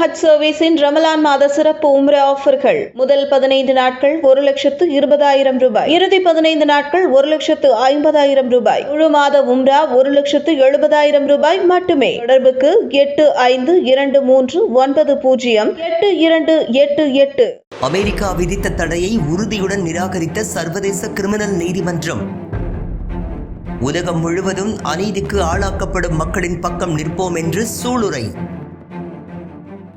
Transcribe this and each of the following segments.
ஹஜ் சர்வீஸின் ரமலான் மாத சிறப்பு உம்ரா ஆஃபர்கள். முதல் பதினைந்து நாட்கள் ஒரு லட்சத்து இருபதாயிரம் ரூபாய். இறுதி பதினைந்து நாட்கள் ஒரு லட்சத்து ஐம்பதாயிரம் ரூபாய். முழு மாத உம்ரா ஒரு லட்சத்து எழுபதாயிரம் ரூபாய் மட்டுமே. தொடர்புக்கு எட்டு ஐந்து இரண்டு மூன்று ஒன்பது பூஜ்ஜியம் எட்டு இரண்டு எட்டு எட்டு. அமெரிக்கா விதித்த தடையை உறுதியுடன் நிராகரித்த சர்வதேச கிரிமினல் நீதிமன்றம். உலகம் முழுவதும் அநீதிக்கு ஆளாக்கப்படும் மக்களின் பக்கம் நிற்போம் என்று சூளுரை.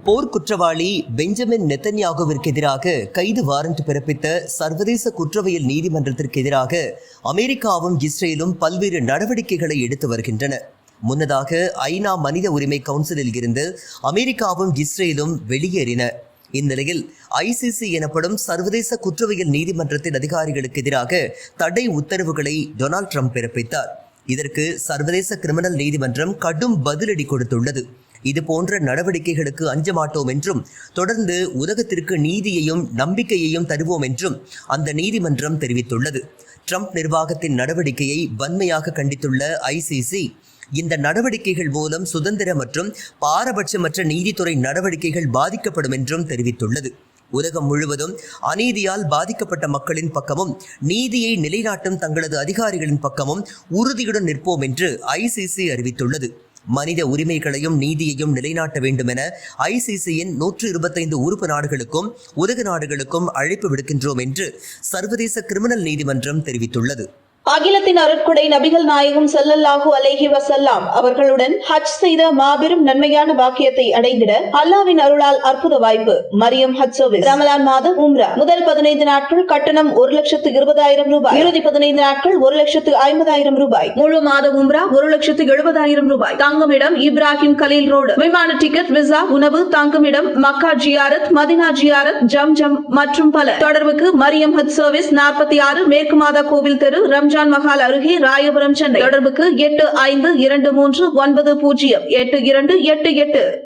போர்க்குற்றவாளி பெஞ்சமின் நெத்தன்யாகுவிற்கு எதிராக கைது வாரண்ட் பிறப்பித்த சர்வதேச குற்றவியல் நீதிமன்றத்திற்கு எதிராக அமெரிக்காவும் இஸ்ரேலும் பல்வேறு நடவடிக்கைகளை எடுத்து வருகின்றன. முன்னதாக ஐநா மனித உரிமை கவுன்சிலில் இருந்து அமெரிக்காவும் இஸ்ரேலும் வெளியேறின. இந்நிலையில் ஐசிசி எனப்படும் சர்வதேச குற்றவியல் நீதிமன்றத்தின் அதிகாரிகளுக்கு எதிராக தடை உத்தரவுகளை டொனால்ட் ட்ரம்ப் பிறப்பித்தார். இதற்கு சர்வதேச கிரிமினல் நீதிமன்றம் கடும் பதிலடி கொடுத்துள்ளது. இது போன்ற நடவடிக்கைகளுக்கு அஞ்ச மாட்டோம் என்றும் தொடர்ந்து உலகத்திற்கு நீதியையும் நம்பிக்கையையும் தருவோம் என்றும் அந்த நீதிமன்றம் தெரிவித்துள்ளது. ட்ரம்ப் நிர்வாகத்தின் நடவடிக்கையை வன்மையாக கண்டித்துள்ள ஐசிசி இந்த நடவடிக்கைகள் மூலம் சுதந்திர மற்றும் பாரபட்சமற்ற நீதித்துறை நடவடிக்கைகள் பாதிக்கப்படும் என்றும் தெரிவித்துள்ளது. உலகம் முழுவதும் அநீதியால் பாதிக்கப்பட்ட மக்களின் பக்கமும் நீதியை நிலைநாட்டும் தங்களது அதிகாரிகளின் பக்கமும் உறுதியுடன் நிற்போம் என்று ஐசிசி அறிவித்துள்ளது. மனித உரிமைகளையும் நீதியையும் நிலைநாட்ட வேண்டும் என ஐசிசியின் நூற்று இருபத்தைந்து உறுப்பு நாடுகளுக்கும் உலக நாடுகளுக்கும் அழைப்பு விடுக்கின்றோம் என்று சர்வதேச கிரிமினல் நீதிமன்றம் தெரிவித்துள்ளது. அகிலத்தின் அருட்குடை நபிகள் நாயகம் ஸல்லல்லாஹு அலேஹி வசல்லாம் அவர்களுடன் ஹஜ் செய்த மாபெரும் நன்மையான பாக்கியத்தை அடைந்திட அல்லாவின் அருளால் அற்புத வாய்ப்பு. மரியம் ஹஜ் சர்வீஸ் ரமலான் மாதம் உம்ரா. முதல் பதினைந்து நாட்கள் கட்டணம் ஒரு லட்சத்து இருபதாயிரம் ரூபாய். இறுதி பதினைந்து நாட்கள் ஒரு லட்சத்து ஐம்பதாயிரம் ரூபாய். முழு மாதம் உம்ரா ஒரு லட்சத்து எழுபதாயிரம் ரூபாய். தங்குமிடம் இப்ராஹிம் கலீல் ரோடு. விமான டிக்கெட் விசா உணவு தங்குமிடம் மக்கா ஜியாரத் மதினா ஜியாரத் ஜம் ஜம் மற்றும் பல. தொடர்புக்கு மரியம் ஹஜ் சர்வீஸ் நாற்பத்தி ஆறு மேற்கு மாதா கோவில் தெரு ரம்ஜான் மஹால் அருகே ராயபுரம் சென்னை. தொடர்புக்கு எட்டு ஐந்து இரண்டு மூன்று ஒன்பது பூஜ்ஜியம் எட்டு இரண்டு எட்டு எட்டு.